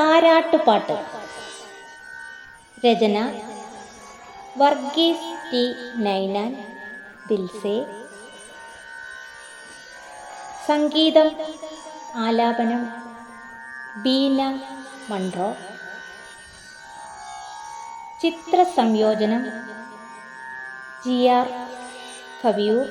താരാട്ടുപാട്ട്. രചന വർഗീസ് ടി നൈനാൻ ദിൽസെ സംഗീതം ആലാപനം ബീന മൺറോ. ചിത്ര സംയോജനം ജി ആർ കവിയൂർ.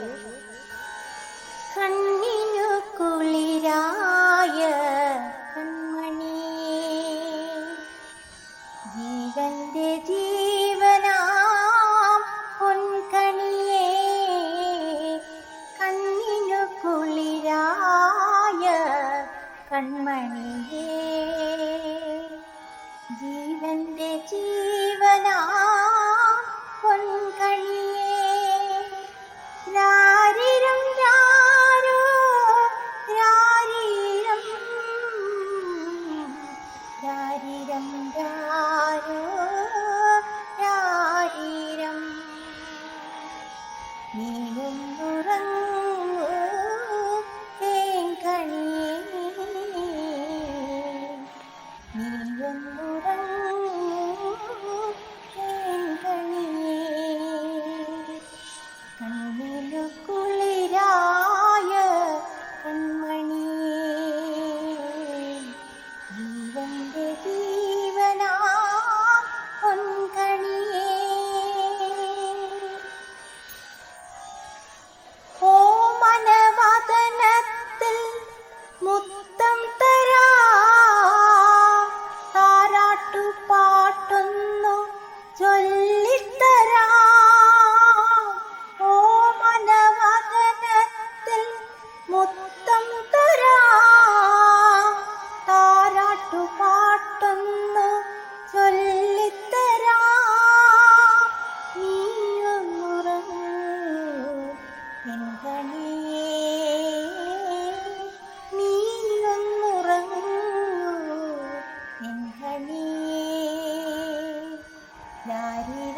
ജീവന്റെ ജീവനാം പൊൻകണിയേ. രാരിരം രാരോ രാരിരം രാരിരം രാരോ രാരീരം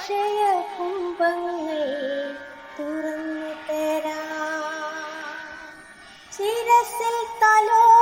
അക്ഷയ കുംഭങ്ങൾ തുറന്നു തരാ. ചിരസിൽ തലോടിയൊന്നു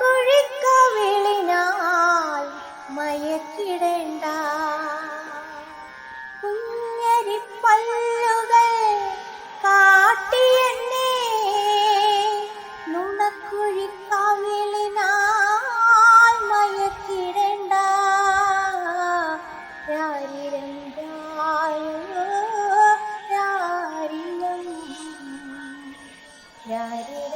നുണക്കുഴിക്കവിളിനാൽ മയക്കിടേണ്ട. കുഞ്ഞരിപ്പല്ലുകൾ കാട്ടിയെന്നെ നുണക്കുഴിക്കവിളിനാൽ രാരിരം രാരോ രാരിരം രാരിര